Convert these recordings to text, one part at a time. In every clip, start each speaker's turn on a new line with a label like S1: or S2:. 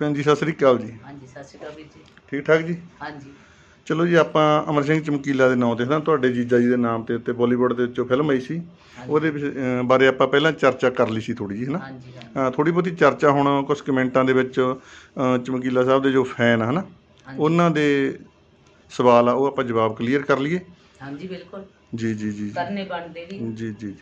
S1: ਭੈਣ ਜੀ ਸਤਿ ਸ੍ਰੀ ਅਕਾਲ ਜੀ।
S2: ਹਾਂਜੀ ਸਤਿ ਸ਼੍ਰੀ ਅਕਾਲ ਵੀਰ ਜੀ।
S1: ਠੀਕ ਠਾਕ ਜੀ?
S2: ਹਾਂਜੀ।
S1: ਚਲੋ ਜੀ ਆਪਾਂ ਅਮਰ ਸਿੰਘ ਚਮਕੀਲਾ ਦੇ ਨਾਂ ਤੇ ਨਾ ਤੁਹਾਡੇ ਜੀਜਾ ਜੀ ਦੇ ਨਾਮ ਤੇ ਉੱਤੇ ਬਾਲੀਵੁੱਡ ਦੇ ਵਿੱਚੋਂ ਫਿਲਮ ਆਈ ਸੀ।
S2: ਹਾਂਜੀ।
S1: ਉਹਦੇ ਅਹ, ਬਾਰੇ ਆਪਾਂ ਪਹਿਲਾਂ ਚਰਚਾ ਕਰ ਲਈ ਸੀ ਥੋੜੀ ਜੀ ਹਨਾ?
S2: ਹਾਂਜੀ ਹਾਂ
S1: ਥੋੜੀ ਬਹੁਤੀ ਚਰਚਾ ਹੁਣ ਕੁਝ ਕਮੈਂਟਾਂ ਦੇ ਵਿੱਚ ਅਹ, ਚਮਕੀਲਾ ਸਾਹਿਬ ਦੇ ਜੋ ਫੈਨ ਹਨਾ
S2: ਹਾਂਜੀ।
S1: ਉਹਨਾਂ ਦੇ ਸਵਾਲ ਆ ਉਹ ਆਪਾਂ ਜਵਾਬ ਕਲੀਅਰ ਕਰ ਲਈਏ।
S2: ਹਾਂਜੀ ਬਿਲਕੁਲ।
S1: ਜੀ ਜੀ ਜੀ।
S2: ਕਰਨੇ ਬਣਦੇ ਵੀ।
S1: ਜੀ ਜੀ ਜੀ।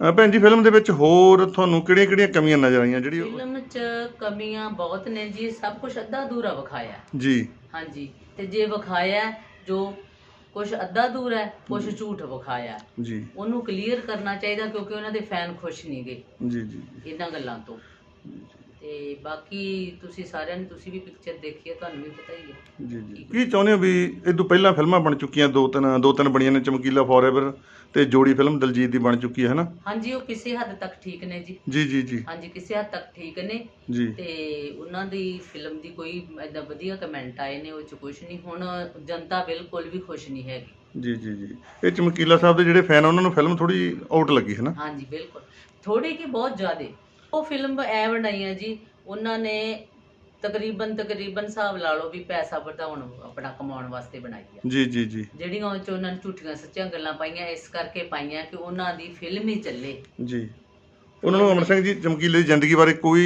S1: ਭੈਣ ਜੀ ਫਿਲਮ ਦੇ ਵਿੱਚ ਹੋਰ ਤੁਹਾਨੂੰ ਕਿਹੜੀਆਂ ਕਿਹੜੀਆਂ ਕਮੀਆਂ ਨਜ਼ਰ ਆਈਆਂ? ਜਿਹੜੀ
S2: ਫਿਲਮ 'ਚ ਕਮੀਆਂ ਬਹੁਤ ਨੇ ਜੀ ਸਭ ਕੁਝ ਅੱਧਾ ਅਧੂਰਾ ਵਿਖਾਇਆ
S1: ਜੀ।
S2: ਹਾਂਜੀ ਤੇ ਜੇ ਵਿਖਾਇਆ ਜੋ ਕੁਝ ਅੱਧਾ ਅਧੂਰਾ ਹੈ ਕੁਝ ਝੂਠ ਵਿਖਾਇਆ
S1: ਜੀ।
S2: ਉਹਨੂੰ ਕਲੀਅਰ ਕਰਨਾ ਚਾਹੀਦਾ ਕਿਉਂਕਿ ਉਹਨਾਂ ਦੇ ਫੈਨ ਖੁਸ਼ ਨਹੀਂ ਗਏ
S1: ਜੀ ਜੀ।
S2: ਇਹਨਾਂ ਗੱਲਾਂ ਤੋਂ। ਤੇ ਬਾਕੀ ਤੁਸੀਂ ਸਾਰਿਆਂ ਨੇ ਤੁਸੀਂ ਵੀ ਪਿਕਚਰ ਦੇਖੀ ਹੈ ਤੁਹਾਨੂੰ ਵੀ ਪਤਾ ਹੀ ਹੈ।
S1: ਜੀ ਜੀ। ਕੀ ਚਾਹੁੰਦੇ ਹੋ ਵੀ ਇਹ ਤੋਂ ਪਹਿਲਾਂ ਫਿਲਮਾਂ ਬਣ ਚੁੱਕੀਆਂ ਦੋ ਤਿੰਨ ਦੋ ਤਿੰਨ ਬਣੀਆਂ ਨੇ ਚਮਕੀਲਾ ਫੋਰਐਵਰ ਤੇ ਜੋੜੀ ਫਿਲਮ ਦਲਜੀਤ ਦੀ ਬਣ ਚੁੱਕੀ ਹੈ ਹਨਾ?
S2: ਹਾਂਜੀ ਉਹ ਕਿਸੇ ਹੱਦ ਤੱਕ ਠੀਕ ਨੇ ਜੀ।
S1: ਜੀ ਜੀ ਜੀ।
S2: ਹਾਂਜੀ ਕਿਸੇ ਹੱਦ ਤੱਕ ਠੀਕ ਨੇ।
S1: ਜੀ।
S2: ਤੇ ਉਹਨਾਂ ਦੀ ਫਿਲਮ ਦੀ ਕੋਈ ਐਦਾਂ ਵਧੀਆ ਕਮੈਂਟ ਆਏ ਨੇ ਉਹ ਚ ਕੁਝ ਨਹੀਂ। ਹੁਣ ਜਨਤਾ ਬਿਲਕੁਲ ਵੀ ਖੁਸ਼ ਨਹੀਂ ਹੈਗੀ।
S1: ਜੀ ਜੀ ਜੀ। ਇਹ ਚਮਕੀਲਾ ਸਾਹਿਬ ਦੇ ਜਿਹੜੇ ਫੈਨ ਉਹਨਾਂ ਨੂੰ ਫਿਲਮ ਥੋੜੀ ਆਊਟ ਲੱਗੀ ਹੈ ਨਾ
S2: ਹਾਂਜੀ ਬਿਲਕੁਲ। ਥੋੜੀ ਕਿ ਬਹੁਤ ਜ਼ਿਆਦੇ। ਉਹ ਫਿਲਮ ਐ ਬਣਾਈ ਹੈ ਜੀ ਉਹਨਾਂ ਨੇ ਤਕਰੀਬਨ ਤਕਰੀਬਨ ਹਿਸਾਬ ਲਾ ਲਓ ਵੀ ਪੈਸਾ ਵਧਾਉਣ ਆਪਣਾ ਕਮਾਉਣ ਵਾਸਤੇ ਬਣਾਈ ਹੈ
S1: ਜੀ ਜੀ ਜੀ।
S2: ਜਿਹੜੀਆਂ ਉਹ ਚ ਉਹਨਾਂ ਨੇ ਝੂਠੀਆਂ ਸੱਚੀਆਂ ਗੱਲਾਂ ਪਾਈਆਂ ਇਸ ਕਰਕੇ ਪਾਈਆਂ ਕਿ ਉਹਨਾਂ ਦੀ ਫਿਲਮ ਹੀ ਚੱਲੇ।
S1: ਜੀ। ਉਹਨਾਂ ਨੂੰ ਅਮਰ ਸਿੰਘ ਜੀ ਚਮਕੀਲੇ ਦੀ ਜ਼ਿੰਦਗੀ ਬਾਰੇ ਕੋਈ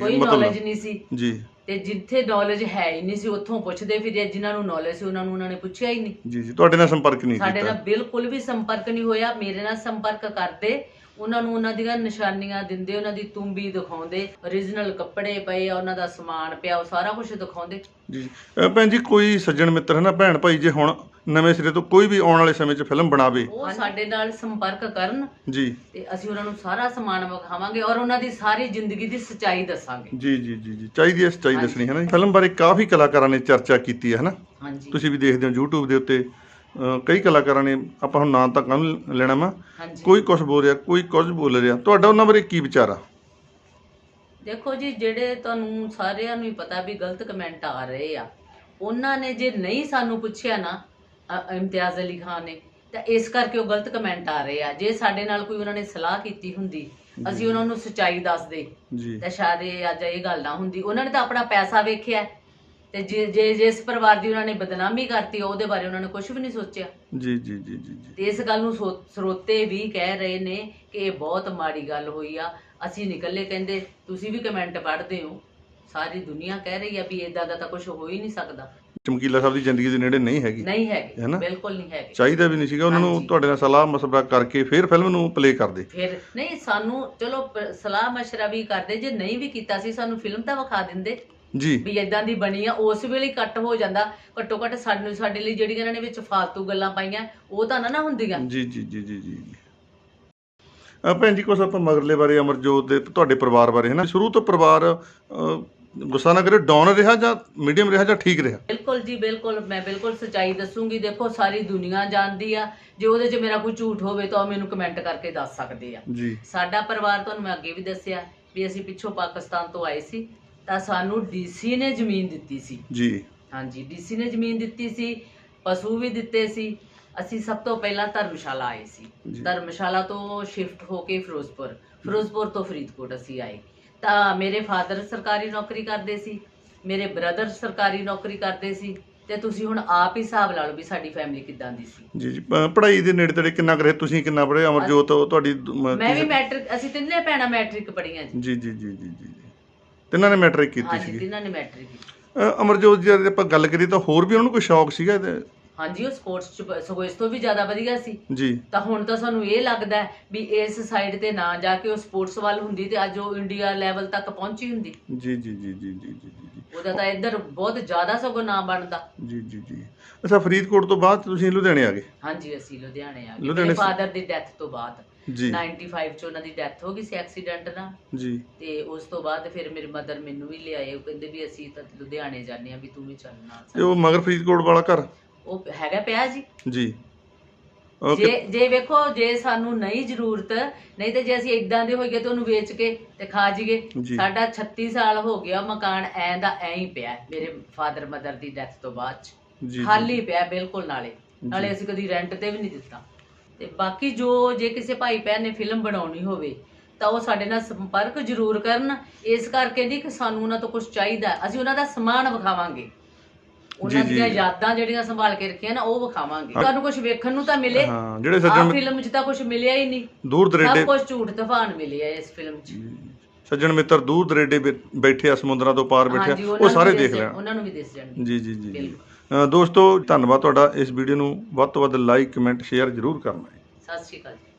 S2: ਕੋਈ
S1: ਮਤਲਬ
S2: ਨੌਲੇਜ ਨਹੀਂ ਸੀ।
S1: ਜੀ।
S2: ਤੇ ਜਿੱਥੇ ਨੌਲੇਜ ਹੈ ਹੀ ਨਹੀਂ ਸੀ ਉੱਥੋਂ ਪੁੱਛਦੇ ਫਿਰ ਜਿਨ੍ਹਾਂ ਨੂੰ ਨੌਲੇਜ ਸੀ ਉਹਨਾਂ ਨੂੰ ਉਹਨਾਂ ਨੇ ਪੁੱਛਿਆ ਹੀ ਨਹੀਂ।
S1: ਜੀ ਜੀ ਤੁਹਾਡੇ ਨਾਲ ਸੰਪਰਕ ਨਹੀਂ
S2: ਸਾਡੇ
S1: ਕੀਤਾ।
S2: ਨਾਲ ਬਿਲਕੁਲ ਵੀ ਸੰਪਰਕ ਨਹੀਂ ਹੋਇਆ ਮੇਰੇ ਨਾਲ ਸੰਪਰਕ ਕਰਦੇ ਉਹਨਾਂ ਨੂੰ ਉਹਨਾਂ ਦੀਆਂ ਨਿਸ਼ਾਨੀਆਂ ਦਿੰਦੇ ਉਹਨਾਂ ਦੀ ਤੁੰਬੀ ਦਿਖਾਉਂਦੇ origignal ਕੱਪੜੇ ਪਏ ਆ ਉਹਨਾਂ ਦਾ ਸਮਾਨ ਪਿਆ ਉਹ ਸਾਰਾ ਕੁਝ ਦਿਖਾਉਂਦੇ।
S1: ਜੀ ਭੈਣ ਜੀ ਕੋਈ ਸੱਜਣ ਮਿੱਤਰ ਹੈ ਨਾ ਭੈਣ ਭਾਈ ਜੇ ਹੁਣ ਨਵੇਂ ਸਿਰੇ ਤੋਂ ਕੋਈ ਵੀ ਆਉਣ ਵਾਲੇ ਸਮੇਂ 'ਚ ਫਿਲਮ ਬਣਾਵੇ।
S2: ਉਹ ਸਾਡੇ ਨਾਲ ਸੰਪਰਕ ਕਰਨ।
S1: ਜੀ।
S2: ਤੇ ਅਸੀਂ ਉਹਨਾਂ ਨੂੰ ਸਾਰਾ ਸਮਾਨ ਵਿਖਾਵਾਂਗੇ ਔਰ ਉਹਨਾਂ ਦੀ ਸਾਰੀ ਜ਼ਿੰਦਗੀ ਦੀ ਸੱਚਾਈ ਦੱਸਾਂਗੇ।
S1: ਜੀ ਜੀ ਜੀ ਜੀ। ਚਾਹੀਦੀ ਹੈ ਸੱਚਾਈ ਦੱਸਣੀ ਹੈ ਨਾ ਫਿਲਮ ਬਾਰੇ ਕਾਫੀ ਕਲਾਕਾਰਾਂ ਨੇ ਚਰਚਾ ਕੀਤੀ ਹੈ ਨਾ?
S2: ਹਾਂਜੀ।
S1: ਤੁਸੀਂ ਵੀ ਦੇਖਦੇ ਹੋ YouTube ਦੇ ਉੱਤੇ। ਕਈ ਕਲਾਕਾਰਾਂ ਨੇ ਆਪਾਂ ਹੁਣ ਨਾਂ ਤਾਂ ਕਾਹਨੂੰ ਲੈਣਾ ਵਾ।
S2: ਹਾਂਜੀ।
S1: ਕੋਈ ਕੁਝ ਬੋਲ ਰਿਹਾ ਕੋਈ ਕੁਝ ਬੋਲ ਰਿਹਾ। ਤੁਹਾਡਾ ਉਹਨਾਂ ਬਾਰੇ ਕੀ ਵਿਚਾਰ ਆ?
S2: ਦੇਖੋ ਜੀ ਜਿਹੜੇ ਤੁਹਾਨੂੰ ਸਾਰਿਆਂ ਨੂੰ ਹੀ ਪਤਾ ਵੀ ਗਲਤ ਕਮੈਂਟ ਆ ਰਹੇ ਆ। ਉਹਨਾਂ ਨੇ ਜੇ ਨਹੀਂ ਸਾਨੂੰ ਪੁੱਛਿਆ ਨਾ ਇਮਤਿਆਜ਼ ਅਲੀ ਖਾਨ ਨੇ। ਤਾਂ ਇਸ ਕਰਕੇ ਉਹ ਗਲਤ ਕਮੈਂਟ ਆ ਰਹੇ ਆ। ਜੇ ਸਾਡੇ ਨਾਲ ਕੋਈ ਉਹਨਾਂ ਨੇ ਸਲਾਹ ਕੀਤੀ ਹੁੰਦੀ ਅਸੀਂ ਉਹਨਾਂ ਨੂੰ ਸੱਚਾਈ ਦੱਸਦੇ।
S1: ਜੀ।
S2: ਤਾਂ ਸ਼ਾਇਦ ਇਹ ਅੱਜ ਇਹ ਗੱਲ ਨਾ ਹੁੰਦੀ। ਉਹਨਾਂ ਨੇ ਤਾਂ ਆਪਣਾ ਪੈਸਾ ਵੇਖਿਆ। ਤੇ ਜੇ ਜੇ ਜਿਸ ਪਰਿਵਾਰ ਦੀ ਉਹਨਾਂ ਨੇ ਬਦਨਾਮੀ ਕਰਤੀ ਉਹਦੇ ਬਾਰੇ ਉਹਨਾਂ ਨੇ ਕੁਝ ਵੀ ਨਹੀਂ ਸੋਚਿਆ।
S1: ਜੀ ਜੀ ਜੀ ਜੀ
S2: ਤੇ ਇਸ ਗੱਲ ਨੂੰ ਸਰੋਤੇ ਵੀ ਕਹਿ ਰਹੇ ਨੇ ਕਿ ਇਹ ਬਹੁਤ ਮਾੜੀ ਗੱਲ ਹੋਈ ਆ। ਅਸੀਂ ਨਿਕਲੇ ਕਹਿੰਦੇ ਤੁਸੀਂ ਵੀ ਕਮੈਂਟ ਪੜ੍ਹਦੇ ਹੋ। ਸਾਰੀ ਦੁਨੀਆ ਕਹਿ ਰਹੀ ਆ ਵੀ ਇਦਾਂ ਦਾ ਤਾਂ ਕੁਝ ਹੋ ਹੀ ਨਹੀਂ ਸਕਦਾ।
S1: ਚਮਕੀਲਾ ਸਾਹਿਬ ਦੀ ਜ਼ਿੰਦਗੀ ਦੇ ਨੇੜੇ ਨਹੀਂ ਹੈਗੀ
S2: ਨਹੀਂ ਹੈਗੇ? ਬਿਲਕੁਲ ਨਹੀਂ ਹੈਗੇ।
S1: ਚਾਹੀਦਾ ਵੀ ਨਹੀਂ ਸੀਗਾ ਉਹਨਾਂ ਨੂੰ
S2: ਹਾਂਜੀ।
S1: ਤੁਹਾਡੇ ਨਾਲ ਸਲਾਹ ਮਸ਼ਵਰਾ ਕਰਕੇ ਫਿਰ ਫਿਲਮ ਨੂੰ ਪਲੇ ਕਰਦੇ।
S2: ਫਿਰ ਨਹੀਂ ਸਾਨੂੰ ਚਲੋ ਪ- ਸਲਾਹ ਮਸ਼ਵਰਾ ਵੀ ਕਰਦੇ ਜੇ ਨਹੀਂ ਵੀ ਕੀਤਾ ਸੀ ਸਾਨੂੰ ਫਿਲਮ ਤਾਂ ਵਿਖਾ ਦਿੰਦੇ।
S1: ਜੀ।
S2: ਵੀ ਇਦਾਂ ਦੀ ਬਣੀ ਆ ਉਸ ਵੇਲੇ ਹੀ ਕੱਟ ਹੋ ਜਾਂਦਾ। ਘੱਟੋ ਘੱਟ ਸਾਨੂੰ ਸਾਡੇ ਲਈ ਜਿਹੜੀਆਂ ਇਹਨਾਂ ਨੇ ਵਿੱਚ ਫਾਲਤੂ ਗੱਲਾਂ ਪਾਈਆਂ ਉਹ ਤਾਂ ਨਾ ਨਾ ਹੁੰਦੀਆਂ।
S1: ਜੀ ਜੀ ਜੀ ਜੀ ਜੀ। ਭੈਣ ਜੀ ਕੁਛ ਆਪਾਂ ਮਗਰਲੇ ਬਾਰੇ ਅਮਰਜੋਤ ਦੇ ਤੁਹਾਡੇ ਪਰਿਵਾਰ ਬਾਰੇ ਹੈ ਨਾ? ਸ਼ੁਰੂ ਤੋਂ ਪਰਿਵਾਰ ਅਹ, ਗੁੱਸਾ ਨਾ ਕਰੇ ਡਾਊਨ ਰਿਹਾ ਜਾਂ ਮੀਡੀਅਮ ਰਿਹਾ ਜਾਂ ਠੀਕ ਰਿਹਾ?
S2: ਬਿਲਕੁਲ ਜੀ ਬਿਲਕੁਲ। ਮੈਂ ਬਿਲਕੁਲ ਸੱਚਾਈ ਦੱਸੂਗੀ। ਦੇਖੋ ਸਾਰੀ ਦੁਨੀਆ ਜਾਣਦੀ ਆ। ਜੇ ਉਹਦੇ 'ਚ ਮੇਰਾ ਕੋਈ ਝੂਠ ਹੋਵੇ ਤਾਂ ਉਹ ਮੈਨੂੰ ਕਮੈਂਟ ਕਰਕੇ ਦੱਸ ਸਕਦੇ ਆ।
S1: ਜੀ।
S2: ਸਾਡਾ ਪਰਿਵਾਰ ਤੁਹਾਨੂੰ ਮੈਂ ਅੱਗੇ ਵੀ ਦੱਸਿਆ ਵੀ ਅਸੀਂ ਪਿੱਛੋਂ ਪਾਕਿਸਤਾਨ ਤੋਂ ਆਏ ਸੀ ਤਾਂ ਸਾਨੂੰ ਡੀਸੀ ਨੇ ਜ਼ਮੀਨ ਦਿੱਤੀ ਸੀ।
S1: ਜੀ।
S2: ਹਾਂਜੀ ਡੀਸੀ ਨੇ ਜ਼ਮੀਨ ਦਿੱਤੀ ਸੀ ਪਸ਼ੂ ਵੀ ਦਿੱਤੇ ਸੀ। ਅਸੀਂ ਸਭ ਤੋਂ ਪਹਿਲਾਂ ਧਰਮਸ਼ਾਲਾ ਆਏ ਸੀ।
S1: ਜੀ।
S2: ਧਰਮਸ਼ਾਲਾ ਤੋਂ ਸ਼ਿਫਟ ਹੋ ਕੇ ਫਿਰੋਜ਼ਪੁਰ। ਫਿਰੋਜ਼ਪੁਰ ਤੋਂ ਫਰੀਦਕੋਟ ਅਸੀਂ ਆਏ। ਤਾਂ ਮੇਰੇ ਫਾਦਰ ਸਰਕਾਰੀ ਨੌਕਰੀ ਕਰਦੇ ਸੀ ਮੇਰੇ ਬ੍ਰਦਰ ਸਰਕਾਰੀ ਨੌਕਰੀ ਕਰਦੇ ਸੀ ਤੇ ਤੁਸੀਂ ਹੁਣ ਆਪ ਹੀ ਹਿਸਾਬ ਲਾ ਲਓ ਵੀ ਸਾਡੀ ਫੈਮਿਲੀ ਕਿੱਦਾਂ ਦੀ ਸੀ।
S1: ਜੀ ਜੀ ਪ- ਪੜ੍ਹਾਈ ਦੇ ਨੇੜੇ ਤੇੜੇ ਕਿੰਨਾ ਕਰੇ ਤੁਸੀਂ ਕਿੰਨਾ ਪੜ੍ਹੇ? ਅਮਰਜੋਤ ਉਹ ਤੁਹਾਡੀ ਦ- ਮ-
S2: ਮੈਂ ਵੀ ਮੈਟ੍ਰਿਕ ਅਸੀਂ ਤਿੰਨੇ ਭੈਣਾਂ ਮੈਟ੍ਰਿਕ ਪੜ੍ਹੀਆਂ ਜੀ।
S1: ਜੀ ਜੀ ਜੀ ਜੀ ਜੀ ਜੀ। ਤਿੰਨਾਂ ਨੇ ਮੈਟ੍ਰਿਕ ਕੀਤੀ
S2: ਹਾਂਜੀ
S1: ਸੀਗੀ।
S2: ਤਿੰਨਾਂ ਨੇ ਮੈਟ੍ਰਿਕ ਕੀਤੀ।
S1: ਅ, ਅਮਰਜੋਤ ਜੀ ਜੇ ਆਪਾਂ ਗੱਲ ਕਰੀਏ ਤਾਂ ਹੋਰ ਵੀ ਉਹਨਾਂ ਨੂੰ ਕੋਈ ਸ਼ੌਕ ਸੀਗਾ ਇਹਦੇ?
S2: ਹਾਂਜੀ ਉਹ ਸਪੋਰਟਸ ਚ ਸਗੋਂ ਇਸ ਤੋਂ ਵੀ ਜ਼ਿਆਦਾ ਵਧੀਆ ਸੀ।
S1: ਜੀ।
S2: ਤਾਂ ਹੁਣ ਤਾਂ ਸਾਨੂੰ ਇਹ ਲੱਗਦਾ ਵੀ ਇਸ ਸਾਈਡ ਤੇ ਨਾ ਜਾ ਕੇ ਉਹ ਸਪੋਰਟਸ ਵੱਲ ਹੁੰਦੀ ਤੇ ਅੱਜ ਉਹ ਇੰਡੀਆ ਲੈਵਲ ਤੱਕ ਪਹੁੰਚੀ ਹੁੰਦੀ।
S1: ਜੀ ਜੀ ਜੀ ਜੀ ਜੀ ਜੀ
S2: ਉਹਦਾ ਤਾਂ ਇੱਧਰ ਬਹੁਤ ਜ਼ਿਆਦਾ ਸਗੋਂ ਨਾਂ ਬਣਦਾ।
S1: ਜੀ ਜੀ ਜੀ। ਅੱਛਾ ਫਰੀਦਕੋਟ ਤੋਂ ਬਾਅਦ ਤੁਸੀਂ ਲੁਧਿਆਣੇ ਆ ਗਏ?
S2: ਹਾਂਜੀ ਅਸੀਂ ਲੁਧਿਆਣੇ ਆ ਗਏ।
S1: ਲੁਧਿਆਣੇ
S2: ਮੇਰੇ ਫਾਦਰ ਦੀ ਡੈਥ ਤੋਂ ਬਾਅਦ।
S1: ਜੀ।
S2: 95 ਚ ਉਹਨਾਂ ਦੀ ਡੈਥ ਹੋ ਗਈ ਸੀ ਐਕਸੀਡੈਂਟ ਨਾਲ।
S1: ਜੀ।
S2: ਤੇ ਉਸ ਤੋਂ ਬਾਅਦ ਫਿਰ ਮੇਰੇ ਮਦਰ ਮੈਨੂੰ ਵੀ ਲਿਆਏ। ਉਹ ਕਹਿੰਦੇ ਵੀ ਅਸੀਂ ਤਾਂ ਲੁਧਿਆਣੇ ਜਾਂਦੇ ਆ ਵੀ ਤੂੰ ਵੀ ਚੱਲਣਾ
S1: ਤੇ ਉਹ ਮਗਰ ਫਰੀਦਕੋਟ ਵਾਲਾ ਘਰ?
S2: ਉਹ ਹੈਗਾ ਪਿਆ ਜੀ।
S1: ਜੀ। ਓਕੇ।
S2: ਜੇ ਜੇ ਵੇਖੋ ਜੇ ਸਾਨੂੰ ਨਹੀਂ ਜ਼ਰੂਰਤ ਨਹੀਂ ਤੇ ਜੇ ਅਸੀਂ ਇਦਾਂ ਦੇ ਹੋਈਏ ਤੇ ਉਹਨੂੰ ਵੇਚ ਕੇ ਤੇ ਖਾ ਜੀਏ। ਸਾਡਾ 36 ਸਾਲ ਹੋ ਗਿਆ ਮਕਾਨ ਐਂ ਦਾ ਐਂ ਹੀ ਪਿਆ ਹੈ, ਮੇਰੇ ਫਾਦਰ ਮਦਰ ਦੀ ਡੈਥ ਤੋਂ ਬਾਅਦ ਚ।
S1: ਜੀ।
S2: ਖਾਲੀ ਪਿਆ ਬਿਲਕੁਲ ਨਾਲੇ। ਨਾਲੇ ਅਸੀਂ ਕਦੀ ਰੈਂਟ ਤੇ ਵੀ ਨਹੀਂ ਦਿੱਤਾ। ਤੇ ਬਾਕੀ ਜੋ ਜੇ ਕਿਸੇ ਭਾਈ ਭੈਣ ਨੇ ਫਿਲਮ ਬਣਾਉਣੀ ਹੋਵੇ ਤਾਂ ਉਹ ਸਾਡੇ ਨਾਲ ਸੰਪਰਕ ਜ਼ਰੂਰ ਕਰਨ। ਇਸ ਕਰਕੇ ਨਹੀਂ ਕਿ ਸਾਨੂੰ ਉਹਨਾਂ ਤੋਂ ਕੁਝ ਚਾਹੀਦਾ। ਹੈ। ਅਸੀਂ ਉਹਨਾਂ ਦਾ ਸਮਾਨ ਵਿਖਾਵਾਂਗੇ। ਉਹਨਾਂ। ਦੀਆਂ ਯਾਦਾਂ ਜਿਹੜੀਆਂ ਸੰਭਾਲ ਕੇ ਰੱਖੀਆਂ ਨਾ ਉਹ ਵਿਖਾਵਾਂਗੇ। ਤੁਹਾਨੂੰ ਕੁਝ ਵੇਖਣ ਨੂੰ ਤਾਂ ਮਿਲੇ।
S1: ਹਾਂ ਜਿਹੜੇ
S2: ਆ
S1: ਸੱਜਣ
S2: ਫਿਲਮ 'ਚ ਤਾਂ ਕੁਝ ਮਿਲਿਆ ਹੀ ਨਹੀਂ।
S1: ਦੂਰ
S2: ਸਭ
S1: ਦਰੇਡੇ
S2: ਕੁਝ ਝੂਠ ਤੂਫਾਨ ਮਿਲਿਆ ਇਸ ਫਿਲਮ 'ਚ।
S1: ਸੱਜਣ ਮਿੱਤਰ ਦੂਰ ਦਰੇਡੇ ਬੈ- ਬੈਠੇ ਆ ਸਮੁੰਦਰਾਂ ਤੋਂ ਪਾਰ ਬੈਠੇ
S2: ਹਾਂਜੀ
S1: ਆ,
S2: ਉਹਨਾਂ
S1: ਉਹ
S2: ਨੂੰ
S1: ਸਾਰੇ
S2: ਵੀ
S1: ਦੇਖ
S2: ਦਿਸ-
S1: ਲੈਣ
S2: ਉਹਨਾਂ ਨੂੰ ਵੀ ਦਿਸ ਜਾਣਗੇ
S1: ਜੀ ਜੀ ਜੀ ਜੀ।
S2: ਬਿਲਕੁਲ।
S1: ਅ, ਦੋਸਤੋ ਧੰਨਵਾਦ ਤੁਹਾਡਾ। ਇਸ ਵੀਡੀਓ ਨੂੰ ਵੱਧ ਤੋਂ ਵੱਧ ਲਾਈਕ ਕਮੈਂਟ ਸ਼ੇਅਰ ਜ਼ਰੂਰ ਕਰਨਾ ਹੈ।
S2: ਸਤਿ ਸ਼੍ਰੀ ਅਕਾਲ ਜੀ।